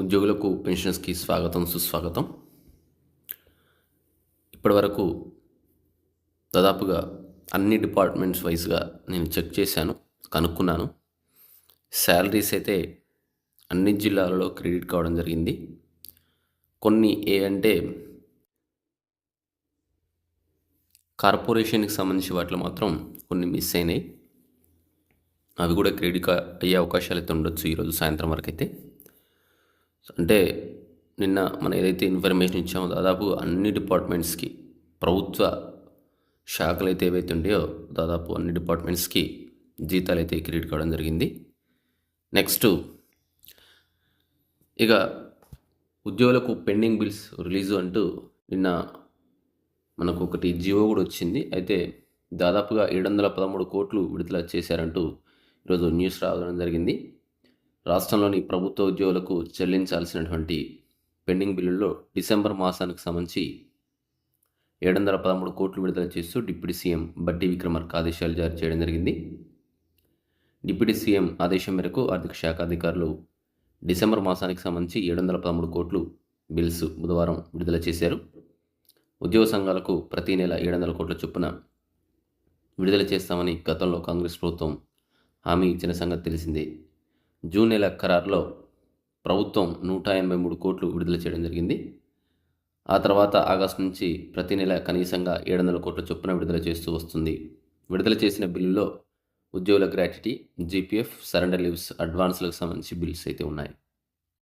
ఉద్యోగులకు పెన్షన్స్కి స్వాగతం సుస్వాగతం. ఇప్పటివరకు దాదాపుగా అన్ని డిపార్ట్మెంట్స్ వైజ్గా నేను చెక్ చేశాను కనుక్కున్నాను. శాలరీస్ అయితే అన్ని జిల్లాలలో క్రెడిట్ కావడం జరిగింది. కొన్ని ఏ అంటే కార్పొరేషన్కి సంబంధించి వాటిలో మాత్రం కొన్ని మిస్ అయినాయి. అవి కూడా క్రెడిట్ అయ్యే అవకాశాలు అయితే ఉండొచ్చు ఈరోజు సాయంత్రం వరకు అయితే అంటే నిన్న మనం ఏదైతే ఇన్ఫర్మేషన్ ఇచ్చామో దాదాపు అన్ని డిపార్ట్మెంట్స్కి ప్రభుత్వ శాఖలు అయితే ఏవైతే ఉంటాయో దాదాపు అన్ని డిపార్ట్మెంట్స్కి జీతాలు అయితే క్రెడిట్ కావడం జరిగింది. నెక్స్ట్ ఇక ఉద్యోగులకు పెండింగ్ బిల్స్ రిలీజు అంటూ నిన్న మనకు ఒకటి జియో కూడా వచ్చింది. అయితే దాదాపుగా ఏడు వందల పదమూడు కోట్లు విడుదల చేశారంటూ ఈరోజు న్యూస్ రావడం జరిగింది. రాష్ట్రంలోని ప్రభుత్వ ఉద్యోగులకు చెల్లించాల్సినటువంటి పెండింగ్ బిల్లుల్లో డిసెంబర్ మాసానికి సంబంధించి ఏడు వందల పదమూడు కోట్లు విడుదల చేస్తూ డిప్యూటీ సీఎం బట్టి విక్రమార్క ఆదేశాలు జారీ చేయడం జరిగింది. డిప్యూటీ సీఎం ఆదేశం మేరకు ఆర్థిక శాఖ అధికారులు డిసెంబర్ మాసానికి సంబంధించి ఏడు వందల పదమూడు కోట్లు బిల్స్ బుధవారం విడుదల చేశారు. ఉద్యోగ సంఘాలకు ప్రతి నెల ఏడు వందల కోట్ల చొప్పున విడుదల చేస్తామని గతంలో కాంగ్రెస్ ప్రభుత్వం హామీ ఇచ్చిన సంగతి తెలిసిందే. జూన్ నెల ఖరారులో ప్రభుత్వం నూట ఎనభై మూడు కోట్లు విడుదల చేయడం జరిగింది. ఆ తర్వాత ఆగస్టు నుంచి ప్రతి నెల కనీసంగా ఏడు వందల కోట్ల చొప్పున విడుదల చేస్తూ వస్తుంది. విడుదల చేసిన బిల్లులో ఉద్యోగుల గ్రాట్యుటీ జీపీఎఫ్ సరెండర్ లీవ్స్ అడ్వాన్స్లకు సంబంధించి బిల్స్ అయితే ఉన్నాయి.